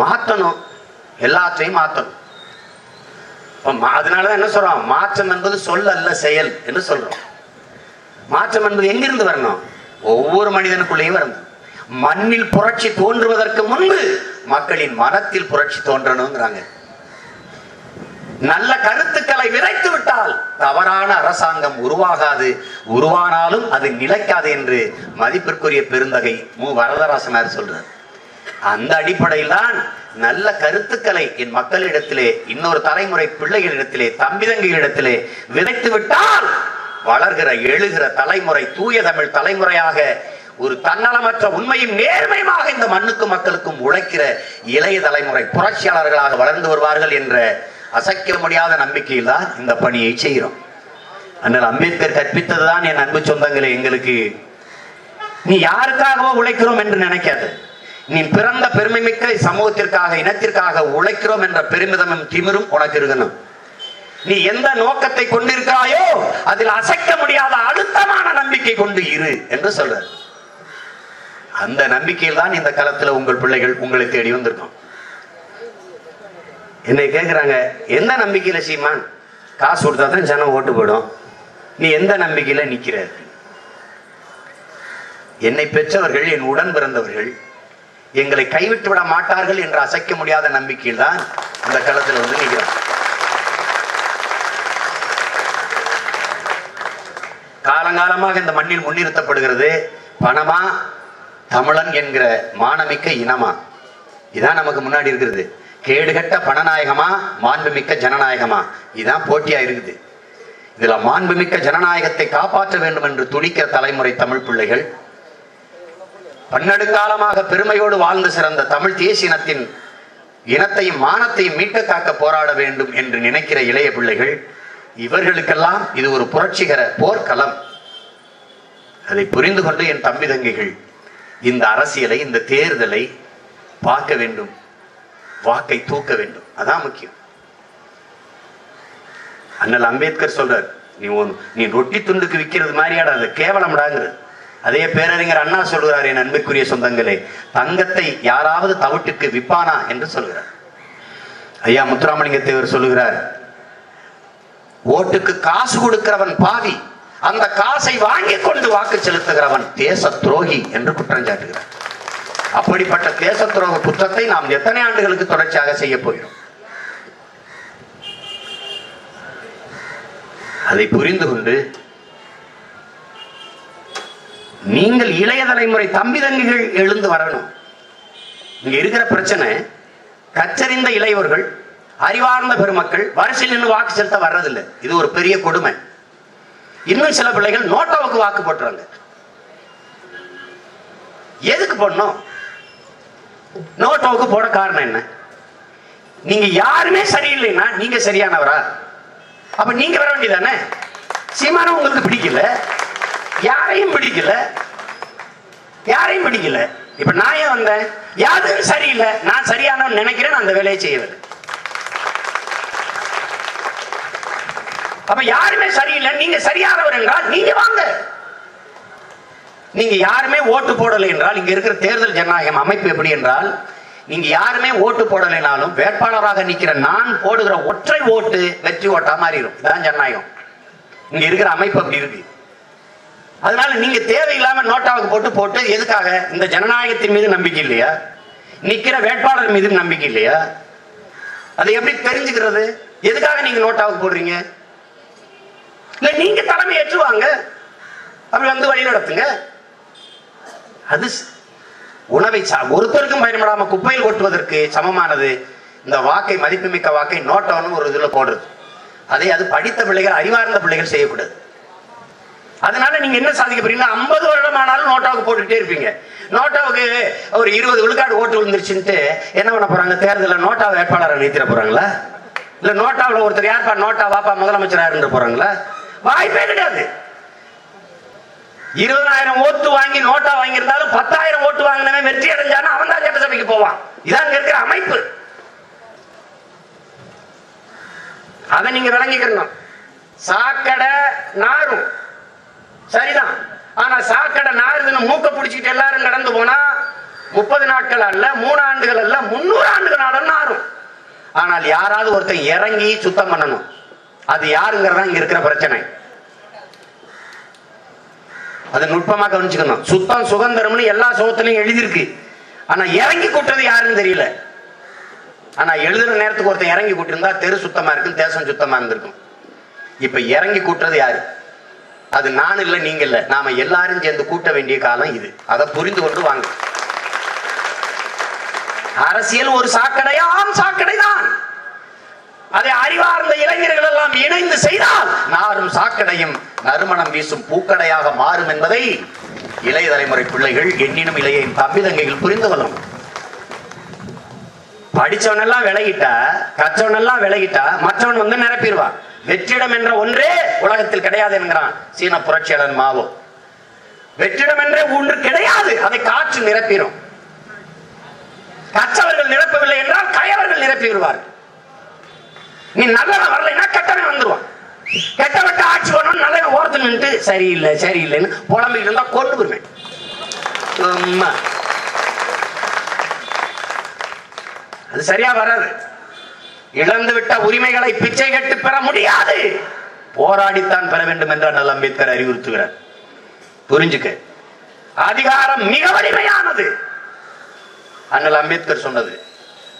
மாற்றணும் எல்லாத்தையும் மாற்றணும் அதனாலதான் என்ன சொல்றோம் மாற்றம் என்பது சொல் அல்ல செயல் என்று சொல்றோம் மாற்றம் என்பது எங்கிருந்து வரணும்? ஒவ்வொரு மனிதனுக்குள்ளேயும் வரணும். மண்ணில் புரட்சி தோன்றுவதற்கு முன்பு மக்களின் மனத்தில் புரட்சி தோன்றணுங்கிறாங்க. நல்ல கருத்துக்களை விதைத்து விட்டால் தவறான அரசாங்கம் உருவாகாது. உருவானாலும் அது நிலைக்காது என்று மதிப்பிற்குரிய பெருந்தகை மு. வரதராசனார் சொல்றார். அந்த அடிப்படையில் தான் நல்ல கருத்துக்களை என் மக்களிடத்திலே இன்னொரு தலைமுறை பிள்ளைகளிடத்திலே தம்பிதங்கைகளிடத்திலே விதைத்து விட்டால் வளர்கிற எழுகிற தலைமுறை தூய தமிழ் தலைமுறையாக ஒரு தன்னலமற்ற உண்மையும் நேர்மையுமாக இந்த மண்ணுக்கும் மக்களுக்கும் உழைக்கிற இளைய தலைமுறை புரட்சியாளர்களாக வளர்ந்து வருவார்கள் என்ற அசைக்க முடியாத நம்பிக்கையில் தான் இந்த பணியை செய்கிறோம். அண்ணல் அம்பேத்கர் கற்பித்ததுதான் என் அன்பு சொந்தங்களே எங்களுக்கு. நீ யாருக்காகவோ உழைக்கிறோம் என்று நினைக்காது. நீ பிறந்த பெருமைமிக்க சமூகத்திற்காக இனத்திற்காக உழைக்கிறோம் என்ற பெருமிதமும் திமிரும் உனக்கு இருக்கணும். நீ எந்த நோக்கத்தை கொண்டிருக்கிறாயோ அதில் அசைக்க முடியாத அழுத்தமான நம்பிக்கை கொண்டு இரு என்று சொல்ற அந்த நம்பிக்கையில் தான் இந்த காலத்துல உங்கள் பிள்ளைகள் உங்களை தேடி வந்திருக்கும். என்னை கேட்குறாங்க எந்த நம்பிக்கையில சீமான்? காசு கொடுத்தா தான் ஜனம் ஓட்டு போடும். நீ எந்த நம்பிக்கையில நிக்கிற? என்னை பெற்றவர்கள் என் உடன் பிறந்தவர்கள் எங்களை கைவிட்டு விட மாட்டார்கள் என்று அசைக்க முடியாத நம்பிக்கையில் தான் அந்த களத்தில் வந்து நிற்கிறோம் காலங்காலமாக இந்த மண்ணில் முன்னிறுத்தப்படுகிறது பணமா தமிழன் என்கிற மானமிக்க இனமா? இதான் நமக்கு முன்னாடி இருக்கிறது. கேடுகட்ட பணநாயகமா மாண்புமிக்க ஜனநாயகமா? இதுதான் போட்டியா இருக்குது. இதுல மாண்புமிக்க ஜனநாயகத்தை காப்பாற்ற வேண்டும் என்று துடிக்கிற தலைமுறை தமிழ் பிள்ளைகள் பன்னெடுங்காலமாக பெருமையோடு வாழ்ந்து சிறந்த தமிழ் தேசியனத்தின் இனத்தையும் மானத்தையும் மீட்க காக்க போராட வேண்டும் என்று நினைக்கிற இளைய பிள்ளைகள் இவர்களுக்கெல்லாம் இது ஒரு புரட்சிகர போர்க்களம். அதை புரிந்து கொண்டு என் தம்பி தங்கைகள் இந்த அரசியலை இந்த தேர்தலை பார்க்க வேண்டும். வாக்கை தூக்க வேண்டும். அதான் முக்கியம். அண்ணல் அம்பேத்கர் சொல்றார் நீ உன்- நீ ரொட்டி துண்டுக்கு விற்கிறது மாதிரியாடா அது? கேவலம்டாங்கிறது. அதே பேரறிஞர் அண்ணா சொல்கிறார் என் அன்புக்குரிய சொந்தங்களே தங்கத்தை யாராவது தவிட்டுக்கு விப்பானா என்று சொல்கிறார். ஐயா முத்துராமலிங்க தேவர் சொல்லுகிறார் ஓட்டுக்கு காசு கொடுக்கிறவன் பாவி அந்த காசை வாங்கி கொண்டு வாக்கு செலுத்துகிறவன் தேச துரோகி என்று குற்றம் சாட்டுகிறார். அப்படிப்பட்ட தேச துரோக குற்றத்தை நாம் எத்தனை ஆண்டுகளுக்கு தொடர்ச்சியாக செய்ய போகிறோம்? அதை புரிந்து கொண்டு நீங்கள் இளைய தலைமுறை தம்பி தங்கிகள் எழுந்து வரணும். இங்க இருக்கிற பிரச்சனை கச்சறிந்த இளையவர்கள் அறிவார்ந்த பெருமக்கள் வரிசையில் நின்று வாக்கு செலுத்த வர்றதில்லை. இது ஒரு பெரிய கொடுமை. இன்னும் சில பிள்ளைகள் நோட்டோவுக்கு வாக்கு போட்டுறாங்க. எதுக்கு போடணும்? நோட்டோவுக்கு போட காரணம் என்ன? நீங்க யாருமே சரியில்லைன்னா நீங்க சரியானவரா? அப்ப நீங்க வர வேண்டியதானே சீமானம் உங்களுக்கு பிடிக்கல. யாரையும் பிடிக்கல. யாரையும் பிடிக்கல. இப்ப நான் ஏன் வந்தேன்? யாரும் சரியில்லை. நான் சரியானவன் நினைக்கிறேன் நான் அந்த வேலையை செய்யவில்லை. அப்ப யாருமே சரியில்லை. நீங்க சரியானவர் என்றால் நீங்க வாங்க. நீங்க யாருமே ஓட்டு போடலை என்றால் இங்க இருக்கிற தேர்தல் ஜனநாயகம் அமைப்பு எப்படி என்றால் நீங்க யாருமே ஓட்டு போடலைனாலும் வேட்பாளராக நிக்கிற நான் போடுகிற ஒற்றை ஓட்டு வெற்றி ஓட்டா மாறிடும். இதான் ஜனநாயகம். இங்க இருக்கிற அமைப்பு அப்படி இருக்கு. அதனால நீங்க தேவையில்லாம நோட்டாவுக்கு போட்டு போட்டு எதுக்காக? இந்த ஜனநாயகத்தின் மீது நம்பிக்கை இல்லையா? நிக்கிற வேட்பாளர் மீது நம்பிக்கை இல்லையா? அதை எப்படி தெரிஞ்சுக்கிறது? எதுக்காக நீங்க நோட்டாவுக்கு போடுறீங்க? இல்ல நீங்க தலைமை ஏற்றுவாங்க. அப்படி வந்து வழி நடத்துங்க. அது ஸ்- உணவை சா- ஒருத்தருக்கும் பயன்படாம குப்பையில் கொட்டுவதற்கு சமமானது. இந்த வாக்கை மதிப்புமிக்க வாக்கை நோட்டவனும் ஒரு இதுல போடுறது. அதை அது படித்த பிள்ளைகள் அறிவார்ந்த பிள்ளைகள் செய்யக்கூடாது. அதனால நீங்க என்ன சாதிக்க போறீங்கன்னா ஐம்பது வருடம் ஆனாலும் நோட்டாவுக்கு போட்டுக்கிட்டே இருப்பீங்க. நோட்டாவுக்கு ஒரு இருபது விழுக்காடு ஓட்டு விழுந்துருச்சுன்ட்டு என்ன பண்ண போறாங்க? தேர்தலில் நோட்டா வேட்பாளரை நிறுத்திட போறாங்களா? இல்ல நோட்டாவில் ஒருத்தர் யார்ப்பா நோட்டா வாப்பா முதலமைச்சரா இருந்து போறாங்களா? வாய்ப்பே கிடையாது. இருபதாயிரம் ஓட்டு வாங்கி நோட்டா வாங்கியிருந்தாலும் பத்தாயிரம் ஓட்டு வாங்கினவன் வெற்றி அடைஞ்சானா அவன் தான் சட்டசபைக்கு போவான். இதான் இருக்கிற அமைப்பு. அதை நீங்க விளங்கிக்கணும். சாக்கடை நாரும். சரிதான். ஆனா சாக்கடை நாருதுன்னு மூக்க பிடிச்சிக்கிட்டு எல்லாரும் கடந்து போனா முப்பது நாட்கள் அல்ல மூணு ஆண்டுகள் அல்ல முன்னூறு ஆண்டுகள் ஆனாலும் ஆறும் ஆனால் யாராவது ஒருத்தன் இறங்கி சுத்தம் பண்ணணும். அது யாருங்கிறதா இங்க இருக்கிற பிரச்சனை. அதை நுட்பமா கவனிச்சுக்கணும். சுத்தம் சுதந்திரம்னு எல்லா சுகத்திலையும் எழுதியிருக்கு. ஆனா இறங்கி கூட்டுறது யாருன்னு தெரியல. ஆனா எழுதுற நேரத்துக்கு ஒருத்தன் இறங்கி கூட்டிருந்தா தெரு சுத்தமா இருக்கும் தேசம் சுத்தமா இருந்திருக்கும். இப்ப இறங்கி கூட்டுறது யாரு? அது நான் இல்லை நீங்க இல்ல. நாம எல்லாரும் சேர்ந்து கூட்ட வேண்டிய காலம் இது. அதை புரிந்து கொண்டு வாங்க. அரசியல் ஒரு சாக்கடை ஆம் சாக்கடை தான். அதை அறிவார்ந்த இளைஞர்கள் எல்லாம் இணைந்து செய்தால் நாரும் சாக்கடையும் நறுமணம் வீசும் பூக்கடையாக மாறும் என்பதை இளைய தலைமுறை பிள்ளைகள் எண்ணினும் இளைய தம்பி தங்கைகள் புரிந்து கொள்ளும். படிச்சவன் எல்லாம் விலகிட்டா கற்றவன் எல்லாம் விலகிட்டா மற்றவன் வந்து நிரப்பிடுவான். வெற்றிடம் என்ற ஒன்றே உலகத்தில் கிடையாது என்கிறான் சீன புரட்சியாளன் மாவோ. வெற்றிடம் என்றே ஒன்று கிடையாது அதை காற்று நிரப்பிடும் கற்றவர்கள் நிரப்பவில்லை என்றால் கயவர்கள் நிரப்பி விடுவார்கள். நீ நல்லவன் வரலைன்னா கெட்டவன் வந்துருவான். கெட்டவட்ட ஆட்சி பண்ணணும் நல்லவன் ஓரத்தில் நின்று சரியில்லை சரியில்லைன்னு புலம்பிட்டு இருந்தா கொண்டு வருவேன். அது சரியா வராது. இழந்து விட்ட உரிமைகளை பிச்சை கட்டு பெற முடியாது. போராடித்தான் பெற வேண்டும் என்று அண்ணல் அம்பேத்கர் அறிவுறுத்துகிறார். புரிஞ்சுக்க. அதிகாரம் மிக வலிமையானது. அண்ணல் அம்பேத்கர் சொன்னது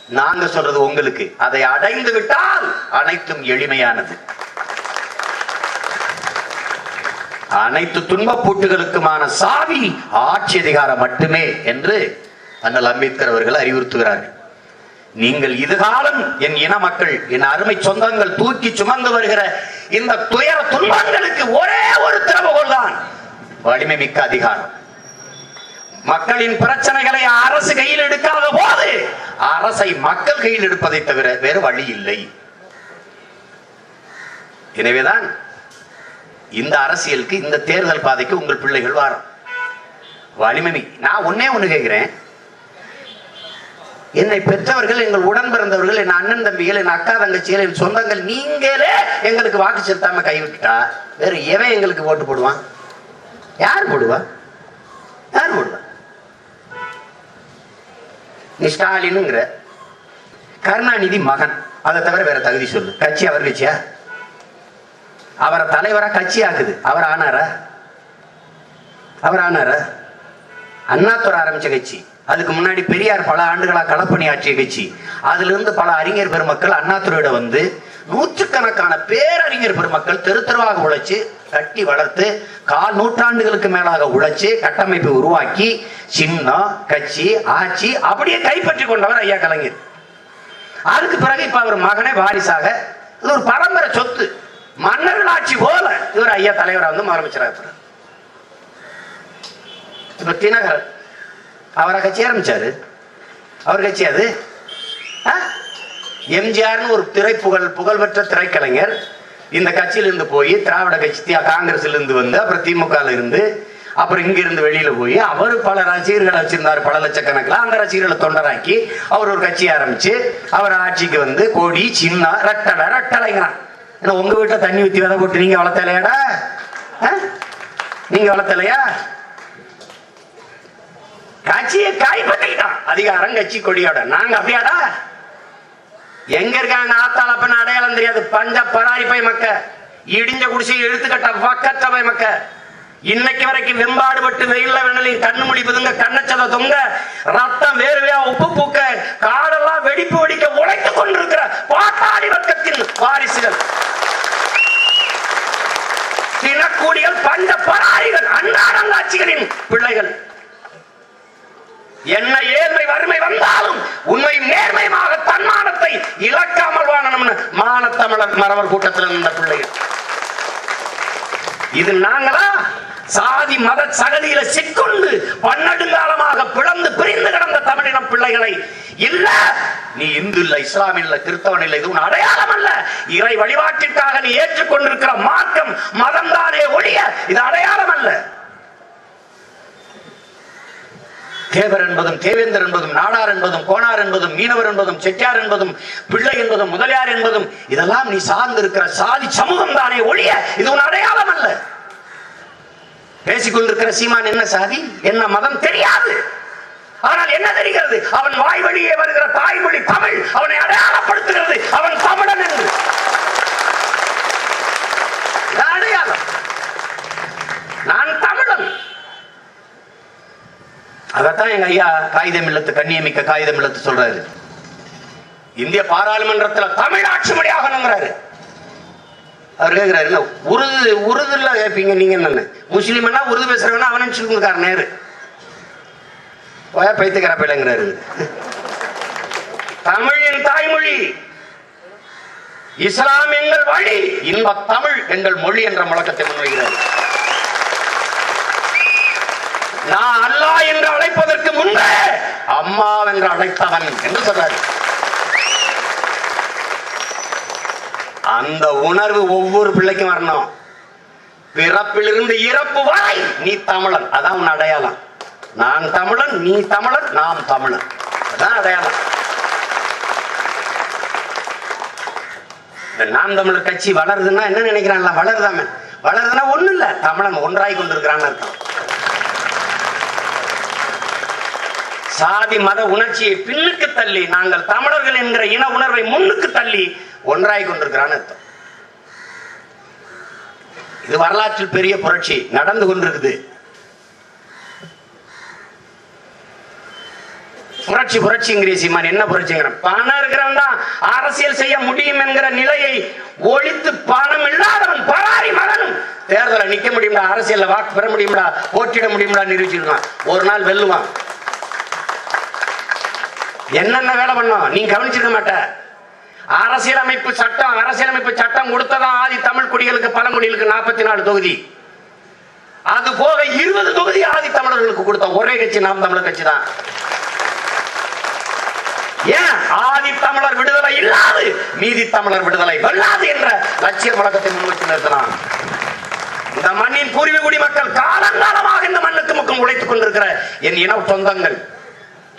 நாங்க சொல்றது உங்களுக்கு. அதை அடைந்து விட்டால் அனைத்தும் எளிமையானது. அனைத்து துன்பப் பூட்டுகளுக்குமான சாவி ஆட்சி அதிகாரம் மட்டுமே என்று அண்ணல் அம்பேத்கர் அவர்கள் அறிவுறுத்துகிறார்கள். நீங்கள் இதுகாலம் என் இன மக்கள் என் அருமை சொந்தங்கள் தூக்கி சுமந்து வருகிற இந்த துயர துன்பங்களுக்கு ஒரே ஒரு திறவுகோல் தான் வலிமை மிக்க அதிகாரம். மக்களின் பிரச்சனைகளை அரசு கையில் எடுக்காத போது அரசை மக்கள் கையில் எடுப்பதை தவிர வேறு வழி இல்லை. எனவேதான் இந்த அரசியலுக்கு இந்த தேர்தல் பாதைக்கு உங்கள் பிள்ளைகள் வாரம். வலிமை நான் ஒன்னே ஒண்ணு கேட்கிறேன். என்னை பெற்றவர்கள் எங்கள் உடன் பிறந்தவர்கள் என் அண்ணன் தம்பிகள் என் அக்கா தங்கச்சிகள் என் சொந்தங்கள் நீங்களே எங்களுக்கு வாக்கு செலுத்தாம கைவிட்டுட்டா வேற எவன் எங்களுக்கு ஓட்டு போடுவான்? யார் போடுவா? யார் போடுவா? நீ ஸ்டாலினுங்கிற. கருணாநிதி மகன். அதை தவிர வேற தகுதி சொல்லு. கட்சி அவர் கட்சியா? அவரை தலைவரா கட்சி ஆக்குது. அவர் ஆனாரா? அவர் ஆனாரா? அண்ணாத்துறை ஆரம்பிச்ச கட்சி. அதுக்கு முன்னாடி பெரியார் பல ஆண்டுகளாக களப்பணி ஆற்றிய கட்சி. அதுல இருந்து பல அறிஞர் பெருமக்கள் அண்ணாத்துறையோட வந்து நூற்றுக்கணக்கான பேரறிஞர் பெருமக்கள் தெரு தெருவாக உழைச்சு கட்டி வளர்த்து கால் நூற்றாண்டுகளுக்கு மேலாக உழைச்சு கட்டமைப்பை உருவாக்கி சின்னம் கட்சி ஆட்சி அப்படியே கைப்பற்றி கொண்டவர் ஐயா கலைஞர். அதுக்கு பிறகு இப்ப அவர் மகனே வாரிசாக. இது ஒரு பரம்பரை சொத்து. மன்னர்கள் ஆட்சி போல இவர் ஐயா தலைவராக வந்து முதலமைச்சராக இப்ப தினகரன் அவரை கட்சி ஆரம்பிச்சாரு? அவர் கட்சி அது? ஆ? எம்ஜிஆர்னு ஒரு திரை புகழ் புகழ்பெற்ற திரைக்கலைஞர் இந்த கட்சியிலிருந்து போய் திராவிட கட்சி காங்கிரஸ்லேருந்து காங்கிரஸ்ல இருந்து வந்து அப்புறம் திமுக இருந்து அப்புறம் இங்க இருந்து வெளியில போய் அவர் பல ரசிகர்களை வச்சிருந்தார் பல லட்சக்கணக்கில். அந்த ரசிகர்களை தொண்டராக்கி அவர் ஒரு கட்சி ஆரம்பிச்சு அவர் ஆட்சிக்கு வந்து கொடி சின்ன ரட்டடை ரட்டடைங்கிறான் ஏன்னா உங்க வீட்டில் தண்ணி ஊற்றி விதை போட்டு நீங்க வளர்த்தலையாடா? ஆ? நீங்க வளர்த்தலையா? கட்சியை கைப்பற்றிக்கிட்டான் அதிகாரம் கட்சி கொடியோட. நாங்க அப்படியாடா? எங்க இருக்காங்க ஆத்தால அப்பன்னு அடையாளம் தெரியாது. பஞ்ச பராரி போய் மக்க. இடிஞ்ச குடிசை எழுத்துக்கட்ட வக்கற்ற போய் மக்க. இன்னைக்கு வரைக்கும் வெம்பாடுபட்டு வெயில்ல வேணலையும் கண்ணு முடி பிதுங்க கண்ணச்சத தொங்க ரத்தம் வேறுவையா உப்பு பூக்க காடெல்லாம் வெடிப்பு வெடிக்க உழைத்துக் கொண்டிருக்கிற பாட்டாளி வர்க்கத்தின் வாரிசுகள். தினக்கூலிகள் பஞ்ச பராரிகள் அன்றாடங்காட்சிகளின் பிள்ளைகள். என்ன ஏழ்மை வறுமை வந்தாலும் உண்மையும் நேர்மையுமாக தன்மானத்தை இழக்காமல் வாழணும்னு மானத்தமிழர் மறவர் கூட்டத்தில் இருந்த பிள்ளைகள். இது நாங்களா சாதி மத சகதியில சிக்கொண்டு பன்னெடுங்காலமாக பிளந்து பிரிந்து கிடந்த தமிழினம் பிள்ளைகளை. இல்ல நீ இந்து இல்ல இஸ்லாம் இல்ல கிறிஸ்தவன் இல்ல இது உன் அடையாளம் அல்ல. இறை வழிபாட்டிற்காக நீ ஏற்றுக்கொண்டிருக்கிற மார்க்கம் மதம் தானே ஒழிய இது அடையாளம் அல்ல. தேவர் என்பதும் தேவேந்தர் என்பதும் நாடார் என்பதும் கோனார் என்பதும் மீனவர் என்பதும் செட்டியார் என்பதும் பிள்ளை என்பதும் முதலியார் என்பதும் இதெல்லாம் நீ சார்ந்திருக்கிற சாதி சமூகம் தானே ஒழிய இது உன் அடையாளம் அல்ல. பேசிக்கொண்டிருக்கிற சீமான் என்ன சாதி? என்ன மதம்? தெரியாது. ஆனால் என்ன தெரிகிறது? அவன் வாய் வழியே வருகிற தாய்மொழி தமிழ் அவனை அடையாளப்படுத்துகிறது. அவன் தமிழன் என்று இது அடையாளம் நான் தமிழன் அதத்தான் எங்க ஐயா காகிதம் இல்லத்து கண்ணியமிக்க காகிதம் இல்லத்து சொல்றாரு. இந்திய பாராளுமன்றத்துல தமிழ் ஆட்சி மொழியாகணுங்கிறாரு. அவர் கேட்கிறாரு என்ன உருது உருதுல கேட்பீங்க நீங்க என்னன்னு. முஸ்லீம்னா உருது பேசுறவனா அவனு சொல்லுங்கார் நேரு. போயா பைத்துக்கிற பிள்ளைங்கிறாரு தமிழ் என் தாய்மொழி இஸ்லாம் எங்கள் வழி இன்ப தமிழ் எங்கள் மொழி என்ற முழக்கத்தை முன்வைகிறார் நான் அல்லாஹ் என்று அழைப்பதற்கு முன்பே அம்மா என்று அழைத்தவன் என்று சொல்றாரு. அந்த உணர்வு ஒவ்வொரு பிள்ளைக்கும் வரணும். பிறப்பிலிருந்து இறப்பு வரை நீ தமிழன். அதான் உன் அடையாளம். நான் தமிழன் நீ தமிழன் நாம் தமிழன். அதான் அடையாளம். இந்த நாம் தமிழர் கட்சி வளருதுன்னா என்ன நினைக்கிறான்ல? வளருதாமே. வளருதுன்னா ஒண்ணு இல்ல தமிழன் ஒன்றாய் கொண்டிருக்கிறான்னு அர்த்தம். சாதி மத உணர்ச்சியை பின்னுக்கு தள்ளி நாங்கள் தமிழர்கள் என்கிற இன உணர்வை முன்னுக்கு தள்ளி ஒன்றாய் கொண்டிருக்கிறான்னு அர்த்தம். இது வரலாற்றில் பெரிய புரட்சி நடந்து கொண்டிருக்குது. புரட்சி புரட்சிங்கிற சீமான் என்ன புரட்சிங்கிற? பணம் இருக்கிறவன் தான் அரசியல் செய்ய முடியும் என்கிற நிலையை ஒழித்து பணம் இல்லாதவன் பராரி மகனும் தேர்தலை நிக்க முடியும்டா அரசியல்ல வாக்கு பெற முடியும்டா போட்டியிட முடியும்டா நிரூபிச்சிருக்கான். ஒரு நாள் வெல்லுவான். என்னென்ன வேலை பண்ணோம்? நீ கவனிச்சிருக்க மாட்ட. அரசியலமைப்பு சட்டம் அரசியலமைப்பு சட்டம் கொடுத்ததா ஆதி தமிழ் குடிகளுக்கு பழங்குடிகளுக்கு நாற்பத்தி நாலு தொகுதி. அது போக இருபது தொகுதி ஆதி தமிழர்களுக்கு கொடுத்த ஒரே கட்சி நாம் தமிழர் கட்சி தான். ஏன்? ஆதி தமிழர் விடுதலை இல்லாது மீதி தமிழர் விடுதலை வெல்லாது என்ற லட்சிய வழக்கத்தை முன்வைத்து நிறுத்தினான். இந்த மண்ணின் பூர்வீக குடிமக்கள் காலங்காலமாக இந்த மண்ணுக்கு முக்கம் உழைத்துக் கொண்டிருக்கிற என் இன சொந்தங்கள்.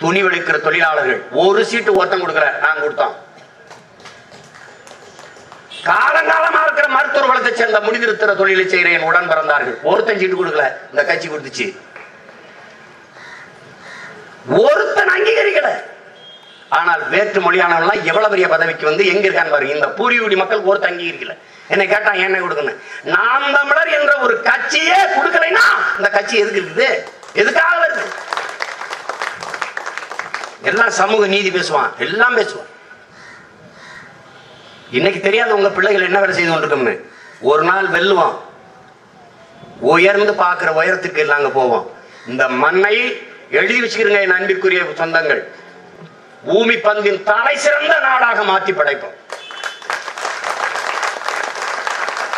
துணி விளைக்கிற தொழிலாளர்கள். ஒரு சீட்டு ஒருத்தன் கொடுக்கல நான் கொடுத்தோம் காலங்காலமா இருக்கிற மருத்துவ குலத்தை சேர்ந்த முடிதிருத்திர தொழிலை செய்கிற என் உடன் பிறந்தார்கள். ஒருத்தன் சீட்டு கொடுக்கல இந்த கட்சி கொடுத்துச்சு. ஒருத்தன் அங்கீகரிக்கல. ஆனால் வேற்று மொழியானவெல்லாம் எவ்வளவு பெரிய பதவிக்கு வந்து எங்க இருக்கான்னு பாருங்க. இந்த பூரியுடி மக்கள் ஒருத்தன் அங்கீகரிக்கல. என்னை கேட்டா என்ன கொடுக்கணும்? நாம் தமிழர் என்ற ஒரு கட்சியே கொடுக்கலைன்னா இந்த கட்சி எதுக்கு இருக்குது? எதுக்காக வருது? எல்லாம் சமூக நீதி பேசுவான். எல்லாம் பேசுவான். இன்னைக்கு தெரியாத உங்க பிள்ளைகள் என்ன வேலை செய்து கொண்டிருக்கோம்னு? ஒரு நாள் வெல்லுவான். உயர்ந்து பார்க்கிற உயரத்துக்கு நாங்க போவோம் இந்த மண்ணை எழுதி வச்சுக்கிறீங்க என் அன்பிற்குரிய சொந்தங்கள். பூமி பந்தின் தலை சிறந்த நாடாக மாற்றி படைப்போம்.